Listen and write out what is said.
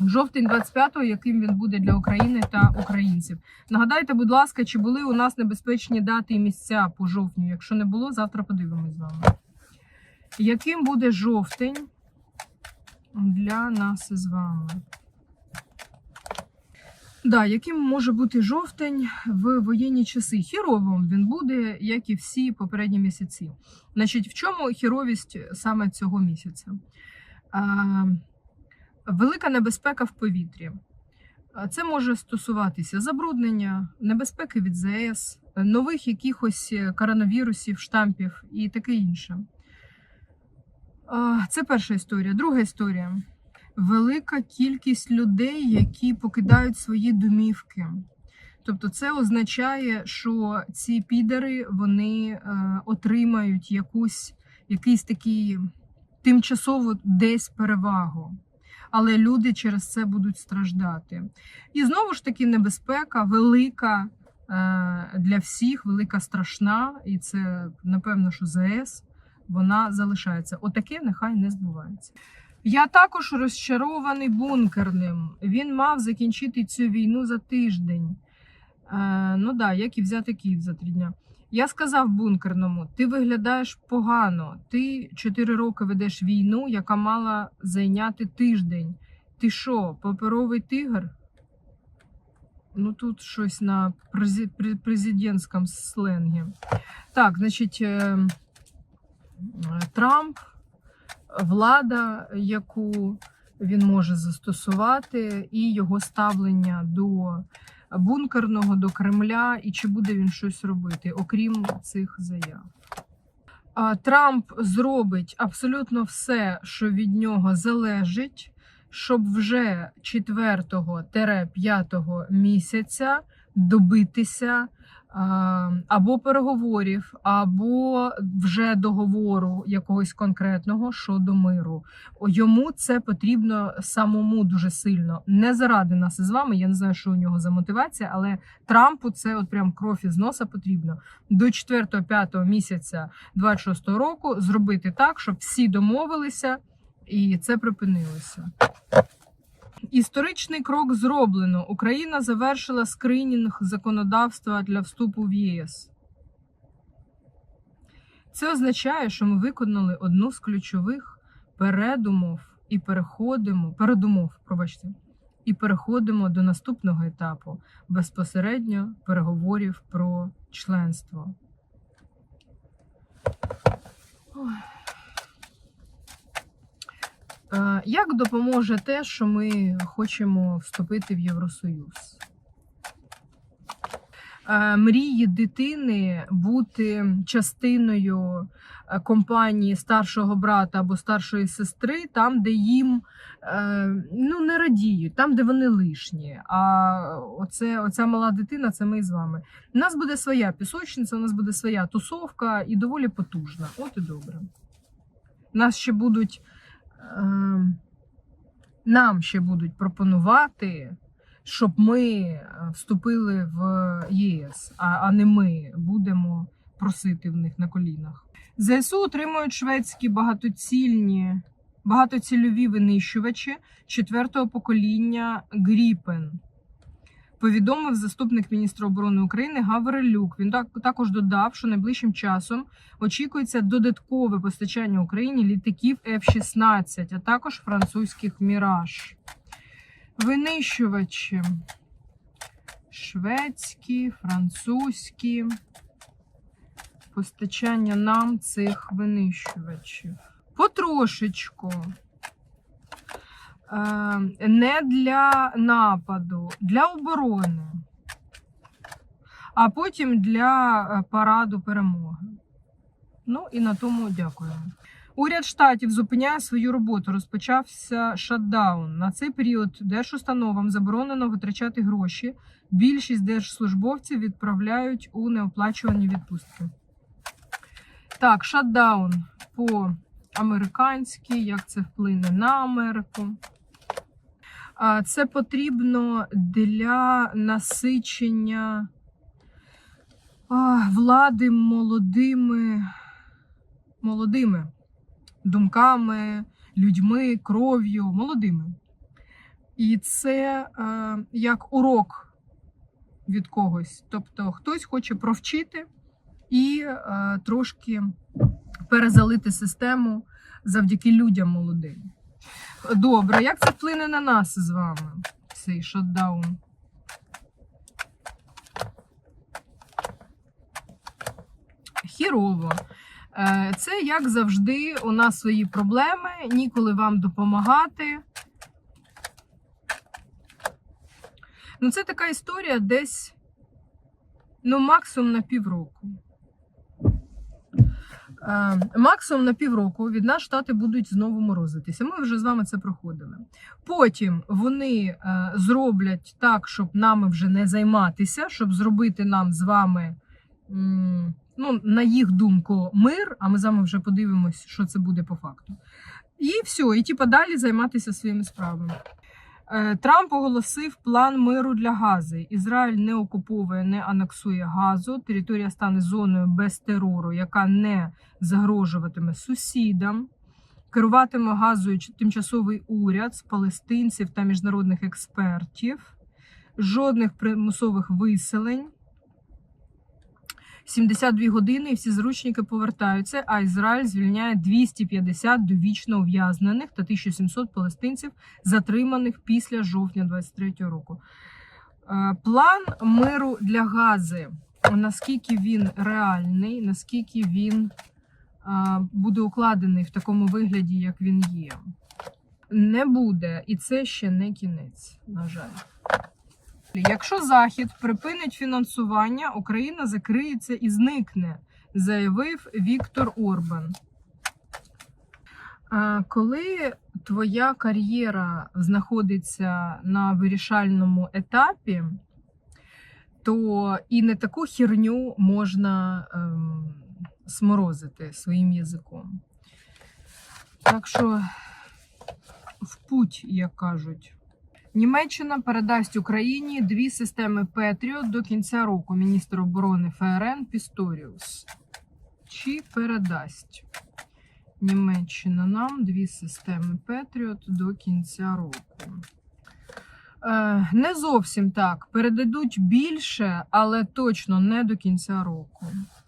Жовтень 25-го, яким він буде для України та українців. Нагадайте, будь ласка, чи були у нас небезпечні дати і місця по жовтню? Якщо не було, завтра подивимось з вами. Яким буде жовтень для нас з вами? Да, яким може бути жовтень в воєнні часи? Хіровим він буде, як і всі попередні місяці. Значить, в чому хіровість саме цього місяця? А, велика небезпека в повітрі. Це може стосуватися забруднення, небезпеки від ЗС, нових якихось коронавірусів, штампів і таке інше. Це перша історія. Друга історія велика кількість людей, які покидають свої домівки. Тобто, це означає, що ці підари вони е, отримають якусь якийсь такий тимчасову десь перевагу. Але люди через це будуть страждати. І знову ж таки, небезпека велика е, для всіх, велика страшна, і це напевно, що ЗС вона залишається. Отаке нехай не збувається. Я також розчарований бункерним. Він мав закінчити цю війну за тиждень. Е, ну да, як і взяти Київ за три дня. Я сказав бункерному: ти виглядаєш погано. Ти чотири роки ведеш війну, яка мала зайняти тиждень. Ти що, паперовий тигр? Ну тут щось на президентському сленгі. Так, значить, е, Трамп влада, яку він може застосувати, і його ставлення до бункерного, до Кремля, і чи буде він щось робити, окрім цих заяв. Трамп зробить абсолютно все, що від нього залежить, щоб вже 4-5 місяця добитися або переговорів, або вже договору якогось конкретного щодо миру. Йому це потрібно самому дуже сильно. Не заради нас із вами. Я не знаю, що у нього за мотивація, але Трампу це от прям кров із носа потрібно до 4-5 місяця 26-го року зробити так, щоб всі домовилися і це припинилося. Історичний крок зроблено. Україна завершила скринінг законодавства для вступу в ЄС. Це означає, що ми виконали одну з ключових передумов і переходимо, передумов, пробачте, і переходимо до наступного етапу безпосередньо переговорів про членство. Ой. Е, Як допоможе те, що ми хочемо вступити в Євросоюз? Е, Мрії дитини бути частиною е, компанії старшого брата або старшої сестри, там, де їм ну, не радіють, там, де вони лишні. А оце, оця мала дитина це ми з вами. У нас буде своя пісочниця, у нас буде своя тусовка і доволі потужна. От і добре. Нас ще будуть. Е, нам ще будуть пропонувати, щоб ми е, вступили в ЄС, а, а не ми будемо просити в них на колінах. ЗСУ отримують шведські багатоцільні, багатоцільові винищувачі четвертого покоління Гріпен. Повідомив заступник міністра оборони України Гаврилюк. Він так також додав, що найближчим часом очікується додаткове постачання Україні літаків F-16, а також французьких Міраж. Винищувачі шведські, французькі. Постачання нам цих винищувачів. Потрошечку. Е, Не для нападу, для оборони, а потім для е, параду перемоги. Ну і на тому дякую. Уряд штатів зупиняє свою роботу. Розпочався шатдаун. На цей період держустановам заборонено витрачати гроші. Більшість держслужбовців відправляють у неоплачувані відпустки. Так, шатдаун по американськи, як це вплине на Америку. Це потрібно для насичення влади молодими, молодими думками, людьми, кров'ю, молодими. І це як урок від когось. Тобто хтось хоче провчити і трошки перезалити систему завдяки людям молодим. Добре, як це вплине на нас з вами, цей шотдаун? Хірово. Е, Це, як завжди, у нас свої проблеми, ніколи вам допомагати. Ну, це така історія десь, ну, максимум на півроку. Максимум на півроку від нас штати будуть знову морозитися. Ми вже з вами це проходили. Потім вони е, зроблять так, щоб нами вже не займатися, щоб зробити нам з вами, ну, на їх думку, мир, а ми з вами вже подивимось, що це буде по факту. І все, і типа далі займатися своїми справами. Е, Трамп оголосив план миру для Гази. Ізраїль не окуповує, не анексує газу. Територія стане зоною без терору, яка не загрожуватиме сусідам. Керуватиме газою тимчасовий уряд з палестинців та міжнародних експертів. Жодних примусових виселень. 72 години і всі зручники повертаються, а Ізраїль звільняє 250 довічно ув'язнених та 1700 палестинців, затриманих після жовтня 23 року. Е, План миру для Гази. Наскільки він реальний, наскільки він е, буде укладений в такому вигляді, як він є. Не буде, і це ще не кінець, на жаль. Якщо Захід припинить фінансування, Україна закриється і зникне, заявив Віктор Орбан. Коли твоя кар'єра знаходиться на вирішальному етапі, то і не таку херню можна ем, сморозити своїм язиком. Так що в путь, як кажуть. Німеччина передасть Україні дві системи Петріот до кінця року. Міністр оборони ФРН Пісторіус. Чи передасть Німеччина нам дві системи Петріот до кінця року? Е, не зовсім так. Передадуть більше, але точно не до кінця року.